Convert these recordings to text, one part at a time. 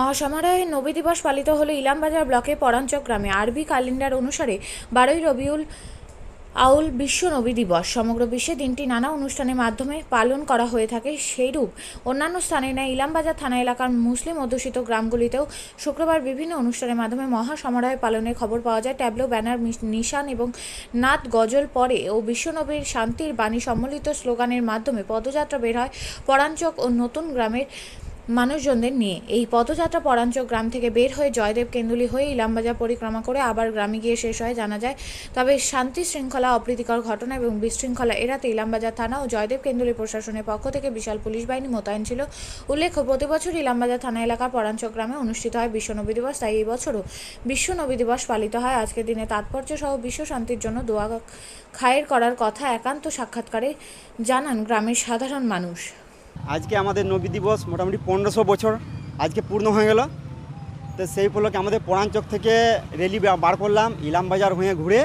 মহাসমারোহে নবী দিবস পালিত হলো ইলামবাজার ব্লকে পরাঞ্চক গ্রামে। আরবি ক্যালেন্ডার অনুসারে বারোই রবিউল আউল বিশ্ব নবী দিবস। সমগ্র বিশ্বে দিনটি নানা অনুষ্ঠানের মাধ্যমে পালন করা হয়ে থাকে। সেইরূপ অন্যান্য স্থানে নেয় ইলামবাজার থানা এলাকার মুসলিম অধ্যুষিত গ্রামগুলিতেও শুক্রবার বিভিন্ন অনুষ্ঠানের মাধ্যমে মহা সমারোহে পালনের খবর পাওয়া যায়। ট্যাবলো, ব্যানার নিশান এবং নাদ গজল পরে ও বিশ্বনবীর শান্তির বাণী সম্মিলিত স্লোগানের মাধ্যমে পদযাত্রা বের হয়। পরাঞ্চক ও নতুন গ্রামের মানুষজনদের নিয়ে। এই পদযাত্রা পরাঞ্চক গ্রাম থেকে বের হয়ে জয়দেব কেন্দুলি হয়ে ইলামবাজার পরিক্রমা করে আবার গ্রামে গিয়ে শেষ হয় জানা যায়। তবে শান্তি শৃঙ্খলা, অপ্রীতিকর ঘটনা এবং বিশৃঙ্খলা এড়াতে ইলামবাজার থানা ও জয়দেব কেন্দুলি প্রশাসনের পক্ষ থেকে বিশাল পুলিশ বাহিনী মোতায়েন ছিল। উল্লেখ্য প্রতিবছর ইলামবাজার থানা এলাকার পরাঞ্চক গ্রামে অনুষ্ঠিত হয় বিশ্ব নবী দিবস। তাই এই বছরও বিশ্ব নবী দিবস পালিত হয়। আজকের দিনে তাৎপর্য সহ বিশ্ব শান্তির জন্য দোয়া খায়ের করার কথা একান্ত সাক্ষাৎকারে জানান গ্রামের সাধারণ মানুষ। আজকে আমাদের নবী দিবস মোটামুটি পনেরোশো বছর আজকে পূর্ণ হয়ে গেল। তো সেই উপলক্ষে আমাদের পড়াঞ্চক থেকে রেলি বার করলাম ইলামবাজার হয়ে ঘুরে।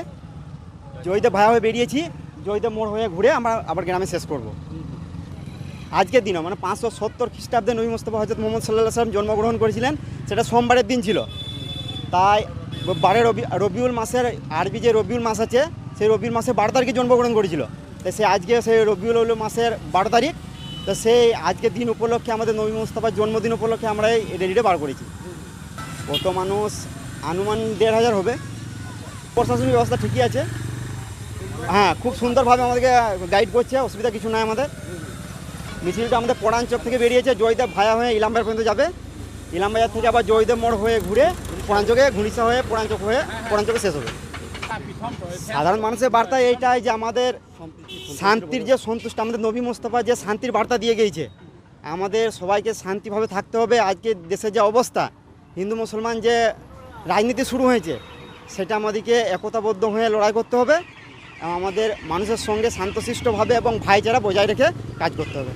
জয়দেব ভায়া হয়ে বেরিয়েছি, জয়দেব মোড় হয়ে ঘুরে আমরা আবার গ্রামে শেষ করব। আজকের দিনও মানে পাঁচশো সত্তর খ্রিস্টাব্দে নবী মোস্তফা হজরত মোহাম্মদ সাল্লাহ সাল্লাম জন্মগ্রহণ করেছিলেন, সেটা সোমবারের দিন ছিল। তাই বারে রবি রবিউল মাসের আরবি যে রবিউল মাস আছে, সেই রবিউল মাসে বারো তারিখে জন্মগ্রহণ করেছিল। তাই সে আজকে সেই রবিউল উল মাসের বারো তারিখ তো সেই আজকের দিন উপলক্ষে আমাদের নবী মুস্তাফার জন্মদিন উপলক্ষে আমরা এই রেলিটা বার করেছি। কত মানুষ, আনুমান দেড় হাজার হবে। প্রশাসনিক ব্যবস্থা ঠিকই আছে। হ্যাঁ খুব সুন্দরভাবে আমাদেরকে গাইড করছে, অসুবিধা কিছু নাই আমাদের। মিছিলটা আমাদের পড়াঞ্চক থেকে বেরিয়েছে, জয়দেব ভায়া হয়ে ইলামবাজার পর্যন্ত যাবে। ইলামবাজার থেকে আবার জয়দেব মোড় হয়ে ঘুরে পড়াঞ্চকে ঘুরিসা হয়ে পড়াঞ্চক হয়ে পড়াঞ্চকে শেষ হবে। সাধারণ মানুষের বার্তা এইটাই যে আমাদের শান্তির যে সন্তুষ্ট আমাদের নবী মোস্তফা যে শান্তির বার্তা দিয়ে গিয়েছে আমাদের সবাইকে শান্তিভাবে থাকতে হবে। আজকে দেশের যে অবস্থা হিন্দু মুসলমান যে রাজনীতি শুরু হয়েছে সেটা আমাদেরকে একতাবদ্ধ হয়ে লড়াই করতে হবে এবং আমাদের মানুষের সঙ্গে শান্তশিষ্টভাবে এবং ভাইচারা বজায় রেখে কাজ করতে হবে।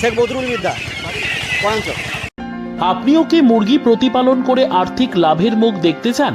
শেখ বদরুল বিদ্যা পরাঞ্চল। আপনিও কি মুরগি প্রতিপালন করে আর্থিক লাভের মুখ দেখতে চান?